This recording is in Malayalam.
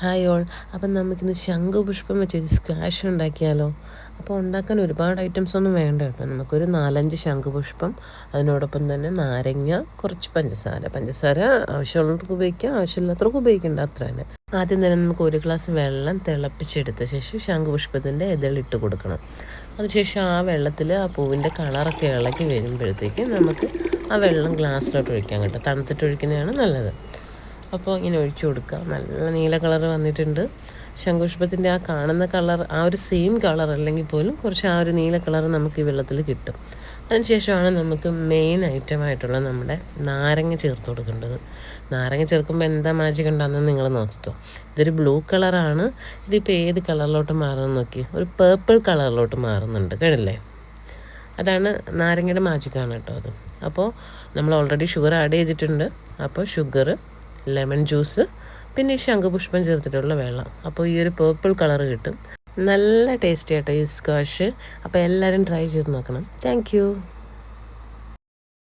ഹായ് ഓൾ അപ്പം നമുക്കിന്ന് ശംഖുപുഷ്പം വെച്ചൊരു സ്ക്വാഷ് ഉണ്ടാക്കിയാലോ? അപ്പോൾ ഉണ്ടാക്കാൻ ഒരുപാട് ഐറ്റംസ് ഒന്നും വേണ്ട കേട്ടോ. നമുക്കൊരു നാലഞ്ച് ശംഖുപുഷ്പം അതിനോടൊപ്പം തന്നെ നാരങ്ങ കുറച്ച് പഞ്ചസാര. പഞ്ചസാര ആവശ്യമുള്ളവർക്ക് ഉപയോഗിക്കാം ആവശ്യമില്ലാത്തവർക്ക് ഉപയോഗിക്കേണ്ട അത്ര തന്നെ ആദ്യം തന്നെ നമുക്ക് ഒരു ഗ്ലാസ് വെള്ളം തിളപ്പിച്ചെടുത്ത ശേഷം ശംഖുപുഷ്പത്തിന്റെ ഇതളിട്ട് കൊടുക്കണം. അതിനുശേഷം ആ വെള്ളത്തിൽ ആ പൂവിന്റെ കളറൊക്കെ ഇളകി വരുമ്പോഴത്തേക്ക് നമുക്ക് ആ വെള്ളം ഗ്ലാസ്സിലോട്ട് ഒഴിക്കാം കേട്ടോ. തണുത്തിട്ട് ഒഴിക്കുന്നതാണ് നല്ലത്. അപ്പോൾ ഇങ്ങനെ ഒഴിച്ചു കൊടുക്കുക നല്ല നീല കളർ വന്നിട്ടുണ്ട്. ശംഖുഷ്പത്തിന്റെ ആ കാണുന്ന കളർ ആ ഒരു സെയിം കളർ അല്ലെങ്കിൽ പോലും കുറച്ച് ആ ഒരു നീല കളർ നമുക്ക് ഈ വെള്ളത്തിൽ കിട്ടും. അതിനുശേഷമാണ് നമുക്ക് മെയിൻ ഐറ്റമായിട്ടുള്ള നമ്മുടെ നാരങ്ങ ചേർത്ത് കൊടുക്കേണ്ടത്. നാരങ്ങ ചേർക്കുമ്പോൾ എന്താ മാജിക് ഉണ്ടാകുന്നത് നിങ്ങൾ നോക്കിക്കോ. ഇതൊരു ബ്ലൂ കളറാണ് ഇതിപ്പോൾ ഏത് കളറിലോട്ട് മാറുന്നു നോക്കി ഒരു പേർപ്പിൾ കളറിലോട്ട് മാറുന്നുണ്ട്. കേട്ടില്ലേ? അതാണ് നാരങ്ങയുടെ മാജിക്കാണ് കേട്ടോ അത്. അപ്പോൾ നമ്മൾ ഓൾറെഡി ഷുഗർ ആഡ് ചെയ്തിട്ടുണ്ട്. അപ്പോൾ ഷുഗർ ലെമൺ ജ്യൂസ് പിന്നെ ഈ ശംഖുപുഷ്പം ചേർത്തിട്ടുള്ള വെള്ളം. അപ്പോൾ ഈ ഒരു പേർപ്പിൾ കളർ കിട്ടും. നല്ല ടേസ്റ്റി ആട്ടോ ഈ സ്ക്വാഷ് അപ്പോൾ എല്ലാവരും ട്രൈ ചെയ്ത് നോക്കണം. താങ്ക്